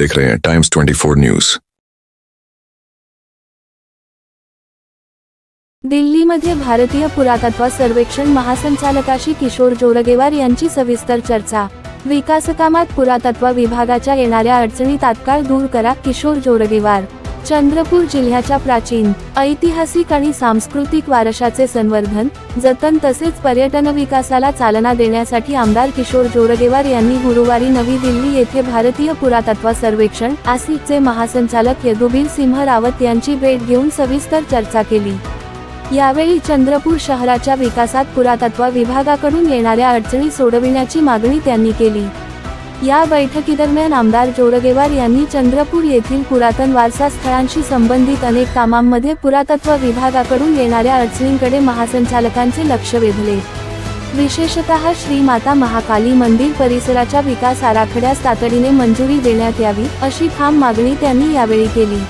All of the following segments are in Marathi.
देख रहे हैं टाइम्स 24 न्यूज दिल्लीमध्ये भारतीय पुरातत्व सर्वेक्षण महासंचालकाशी किशोर जोरगेवार यांची सविस्तर चर्चा. विकासकामात पुरातत्व विभागाच्या येणाऱ्या अडचणी तात्काळ दूर करा किशोर जोरगेवार. चंद्रपूर जिल्ह्याच्या प्राचीन ऐतिहासिक आणि सांस्कृतिक वारशाचे संवर्धन जतन तसेच पर्यटन विकासाला चालना देण्यासाठी आमदार किशोर जोरगेवार यांनी गुरुवारी नवी दिल्ली येथे भारतीय पुरातत्व सर्वेक्षण आसिफचे महासंचालक यदुबीर सिंह रावत यांची भेट घेऊन सविस्तर चर्चा केली. यावेळी चंद्रपूर शहराच्या विकासात पुरातत्व विभागाकडून येणाऱ्या अडचणी सोडविण्याची मागणी त्यांनी केली. या बैठकीदरम्यान आमदार जोरगेवार यांनी चंद्रपूर येथील पुरातन वारसा स्थळांशी संबंधित अनेक कामांमध्ये पुरातत्व विभागाकडून येणाऱ्या अडचणींकडे महासंचालकांचे लक्ष वेधले. विशेषतः श्री माता महाकाली मंदिर परिसराच्या विकास आराखड्यास तातडीने मंजुरी देण्यात यावी अशी ठाम मागणी त्यांनी यावेळी केली.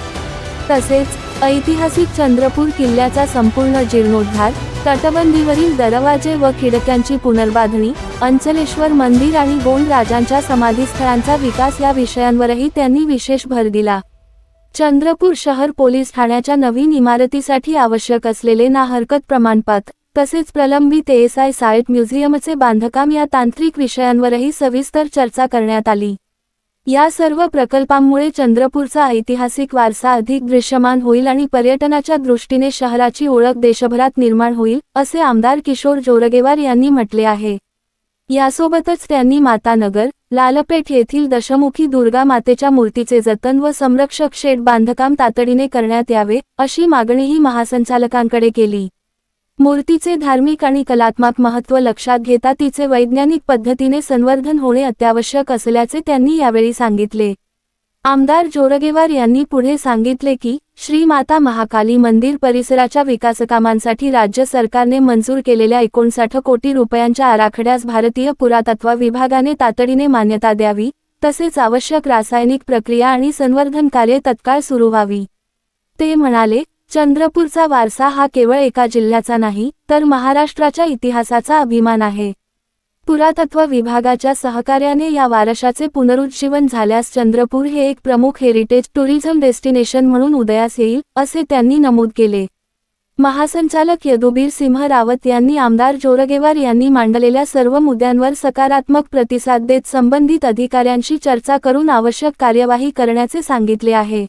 तसेच ऐतिहासिक चंद्रपूर किल्ल्याचा संपूर्ण जीर्णोद्धार तटबंदीवरील दरवाजे व खिडक्यांची पुनर्बांधणी अंचलेश्वर मंदिर आणि गोंड राजांच्या समाधीस्थळांचा विकास या विषयांवरही त्यांनी विशेष भर दिला. चंद्रपूर शहर पोलीस ठाण्याच्या नवीन इमारतीसाठी आवश्यक असलेले ना हरकत प्रमाणपत्र तसेच प्रलंबित एएसआय साईट म्युझियमचे बांधकाम या तांत्रिक विषयांवरही सविस्तर चर्चा करण्यात आली. या सर्व प्रकल्पांमुळे चंद्रपूरचा ऐतिहासिक वारसा अधिक दृश्यमान होईल आणि पर्यटनाच्या दृष्टीने शहराची ओळख देशभरात निर्माण होईल असे आमदार किशोर जोरगेवार यांनी म्हटले आहे. यासोबतच त्यांनी मातानगर लालपेठ येथील दशमुखी दुर्गा मातेच्या मूर्तीचे जतन व संरक्षक शेड बांधकाम तातडीने करण्यात यावे अशी मागणीही महासंचालकांकडे केली. मूर्तीचे धार्मिक आणि कलात्मक महत्त्व लक्षात घेता तिचे वैज्ञानिक पद्धतीने संवर्धन होणे अत्यावश्यक असल्याचे त्यांनी यावेळी सांगितले. आमदार जोरगेवार यांनी पुढे सांगितले की श्री माता महाकाली मंदिर परिसराच्या विकासकामांसाठी राज्य सरकारने मंजूर केलेल्या एकोणसाठ कोटी रुपयांच्या आराखड्यास भारतीय पुरातत्व विभागाने तातडीने मान्यता द्यावी तसेच आवश्यक रासायनिक प्रक्रिया आणि संवर्धन कार्य तत्काळ सुरू व्हावी. ते म्हणाले चंद्रपूरचा वारसा हा केवळ एका जिल्ह्याचा नाही तर महाराष्ट्राच्या इतिहासाचा अभिमान आहे. पुरातत्व विभागाच्या सहकार्याने या वारशाचे पुनरुज्जीवन झाल्यास चंद्रपूर हे एक प्रमुख हेरिटेज टुरिझम डेस्टिनेशन म्हणून उदयास येईल असे त्यांनी नमूद केले. महासंचालक यदुबीर सिंह रावत यांनी आमदार जोरगेवार यांनी मांडलेल्या सर्व मुद्द्यांवर सकारात्मक प्रतिसाद देत संबंधित अधिकाऱ्यांशी चर्चा करून आवश्यक कार्यवाही करण्याचे सांगितले आहे.